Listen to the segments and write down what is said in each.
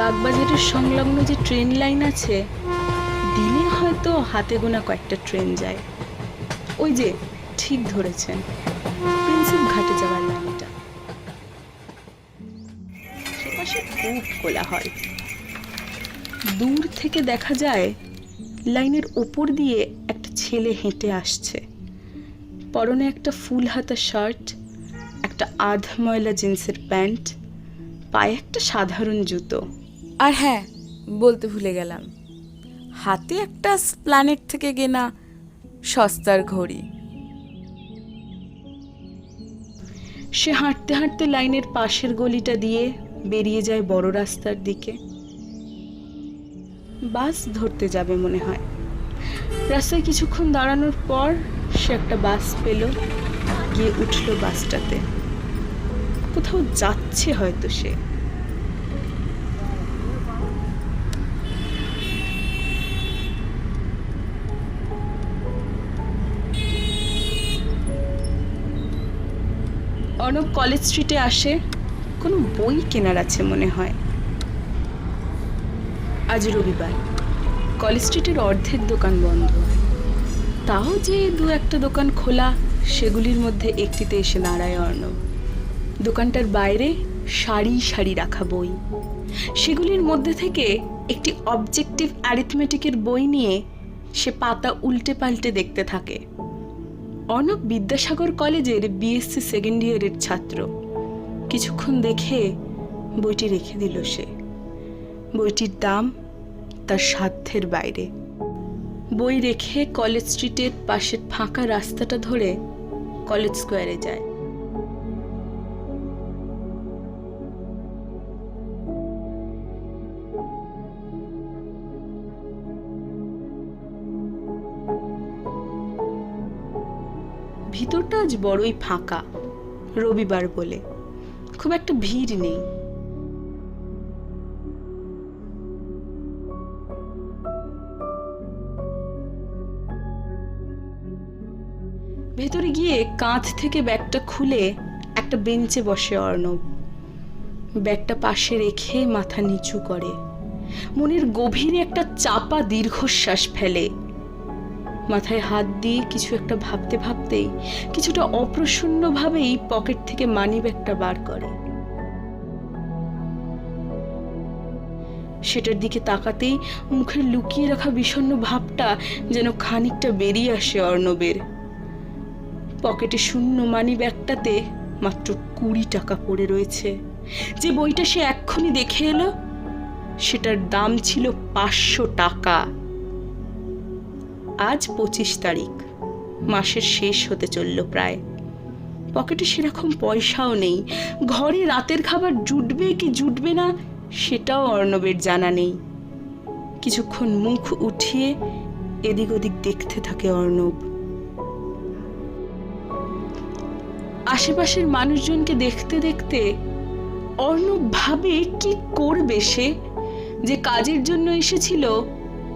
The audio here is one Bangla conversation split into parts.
বাগবাজারের সংলগ্ন যে ট্রেন লাইন আছে, দিনে হয়তো হাতে গোনা কয়েকটা ট্রেন যায়। ওই যে, ঠিক ধরেছেন, প্রিন্সেপ ঘাটে যাওয়ার লাইনটা। সেপাশে খুব কোলাহল। দূর থেকে দেখা যায়, লাইনের ওপর দিয়ে একটা ছেলে হেঁটে আসছে। পরনে একটা ফুল হাতা শার্ট, একটা আধ ময়লা জিন্সের প্যান্ট, পায়ে একটা সাধারণ জুতো। আর হ্যাঁ বলতে ভুলে গেলাম। হাতে একটা প্ল্যানেট থেকে কেনা সস্তার ঘড়ি। সে হাঁটতে হাঁটতে লাইনের পাশের গলিটা দিয়ে বেরিয়ে যায় বড় রাস্তার দিকে। বাস ধরতে যাবে মনে হয়। রাস্তায় কিছুক্ষণ দাঁড়ানোর পর সে একটা বাস পেল, গিয়ে উঠল বাসটাতে। কোথাও যাচ্ছে হয়তো সে। অর্ণব কলেজ স্ট্রিটে আসে। কোনো বই কেনার আছে মনে হয়। আজ রবিবার। কলেজ স্ট্রিটের অর্ধেক দোকান বন্ধ। তাও যে দু একটা দোকান খোলা, সেগুলির মধ্যে একটিতে এসে দাঁড়ায় অর্ণব। দোকানটার বাইরে সারি সারি রাখা বই। সেগুলির মধ্যে থেকে একটি অবজেক্টিভ অ্যারিথমেটিকের বই নিয়ে সে পাতা উল্টে পাল্টে দেখতে থাকে। অর্ণব বিদ্যাসাগর কলেজের বিএসসি সেকেন্ড ইয়ারের ছাত্র। কিছুক্ষণ দেখে বইটি রেখে দিল সে। বইটির দাম তার সাধ্যের বাইরে। বই রেখে কলেজ স্ট্রিটের পাশের ফাঁকা রাস্তাটা ধরে কলেজ স্কোয়ারে যায়। ভিতরটা আজ বড়ই ফাঁকা, রবিবার বলে। খুব একটা ভিড় নেই। ভেতরে গিয়ে কাঁধ থেকে ব্যাগটা খুলে একটা বেঞ্চে বসে অর্ণব। ব্যাগটা পাশে রেখে মাথা নিচু করে। মনের গভীরে একটা চাপা দীর্ঘশ্বাস ফেলে। মাথায় হাত দিয়ে কিছু একটা ভাবতে ভাবতেই কিছুটা অপ্রসন্নভাবেই পকেট থেকে মানি ব্যাগটা বার করে। সেটার দিকে তাকাতেই মুখে লুকিয়ে রাখা বিষণ্ণ ভাবটা যেন খানিকটা বেরিয়ে আসে অর্ণবের। পকেটে শূন্য মানি ব্যাগটাতে মাত্র কুড়ি টাকা পড়ে রয়েছে। যে বইটা সে এক্ষুনি দেখে এলো, সেটার দাম ছিল পাঁচশো টাকা। আজ পঁচিশ তারিখ। মাসের শেষ হতে চলল প্রায়। পকেটে সেরকম পয়সাও নেই। ঘরে রাতের খাবার জুটবে কি জুটবে না, সেটাও অর্ণবের জানা নেই। কিছুক্ষণ মুখ উঠিয়ে এদিক ওদিক দেখতে থাকে অর্ণব। আশেপাশের মানুষজনকে দেখতে দেখতে অর্ণব ভাবে কি করবে সে, যে কাজের জন্য এসেছিল,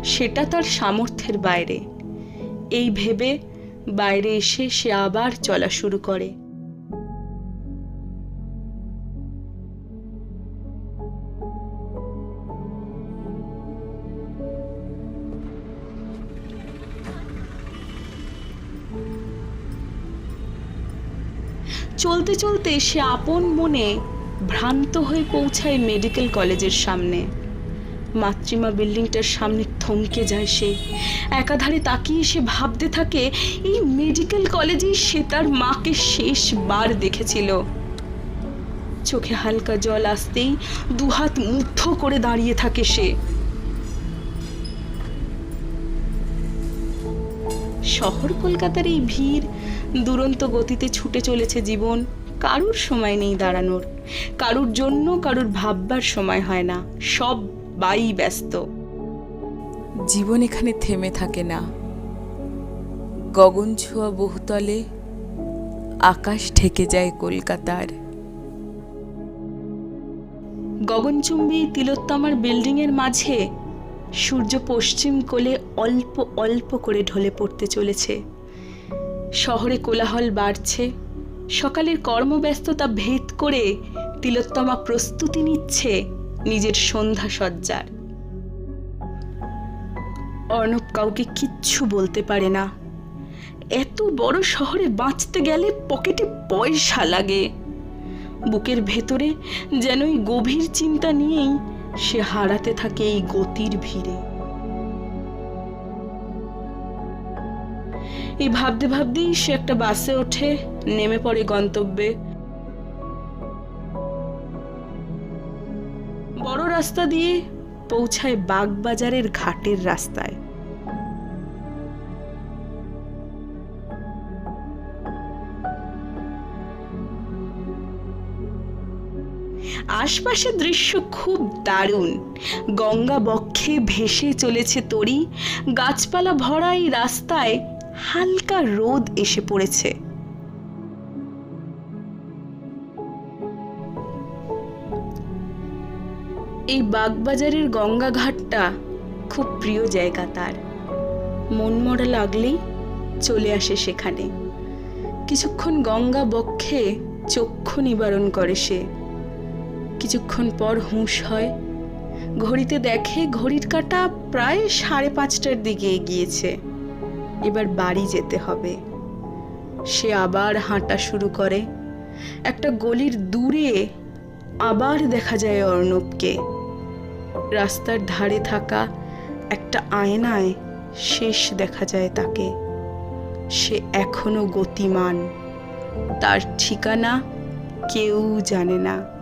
সেটা তার সামর্থ্যের বাইরে। এই ভেবে বাইরে এসে সে আবার চলা শুরু করে। চলতে চলতে সে আপন মনে ভ্রান্ত হয়ে পৌঁছায় মেডিকেল কলেজের সামনে। মাতৃমা বিল্ডিংটার সামনে থমকে যায় সে। একাধারে তাকিয়ে সে ভাবতে থাকে, এই মেডিকেল কলেজেই সে তার মাকে শেষবার দেখেছিল। চোখে হালকা জল আসতেই দুহাত মুগ্ধ করে দাঁড়িয়ে থাকে সে। শহর কলকাতার এই ভিড় দুরন্ত গতিতে ছুটে চলেছে জীবন। কারুর সময় নেই দাঁড়ানোর। কারুর জন্য কারুর ভাববার সময় হয় না। সব বাই ব্যস্ত। জীবন এখানে থেমে থাকে না। গগন ছোঁয়া বহুতলে আকাশ ঢেকে যায় কলকাতার। গগনচুম্বী তিলোত্তমার বিল্ডিংয়ের মাঝে সূর্য পশ্চিম কোলে অল্প অল্প করে ঢলে পড়তে চলেছে। শহরে কোলাহল বাড়ছে। সকালের কর্মব্যস্ততা ভেদ করে তিলোত্তমা প্রস্তুতি নিচ্ছে নিজের সন্ধ্যা সজ্জার। অর্ণব কাউকে কিচ্ছু বলতে পারে না। এত বড় শহরে বাঁচতে গেলে পকেটে পয়সা লাগে। বুকের ভেতরে যেন এই গভীর চিন্তা নিয়েই সে হারাতে থাকে এই গতির ভিড়ে। এই ভাবতে ভাবতেই সে একটা বাসে ওঠে, নেমে পড়ে গন্তব্যে। রাস্তা দিয়ে পৌঁছায় বাগবাজারের ঘাটের রাস্তায়। আশপাশের দৃশ্য খুব দারুণ। গঙ্গা বক্ষে ভেসে চলেছে তরি। গাছপালা ভরা এই রাস্তায় হালকা রোদ এসে পড়েছে। এই বাগবাজারের গঙ্গা ঘাটটা খুব প্রিয় জায়গা তার। মন মরা লাগলেই চলে আসে সেখানে। কিছুক্ষণ গঙ্গা বক্ষে চক্ষু নিবারণ করে সে। কিছুক্ষণ পর হুঁশ হয়, ঘড়িতে দেখে ঘড়ির কাঁটা প্রায় সাড়ে পাঁচটার দিকে এগিয়েছে। এবার বাড়ি যেতে হবে। সে আবার হাঁটা শুরু করে। একটা গলির দূরে আবার দেখা যায় অর্ণবকে। রাস্তার ধারে থাকা একটা আয়নায় শেষ দেখা যায় তাকে। সে এখনও গতিমান। তার ঠিকানা কেউ জানে না।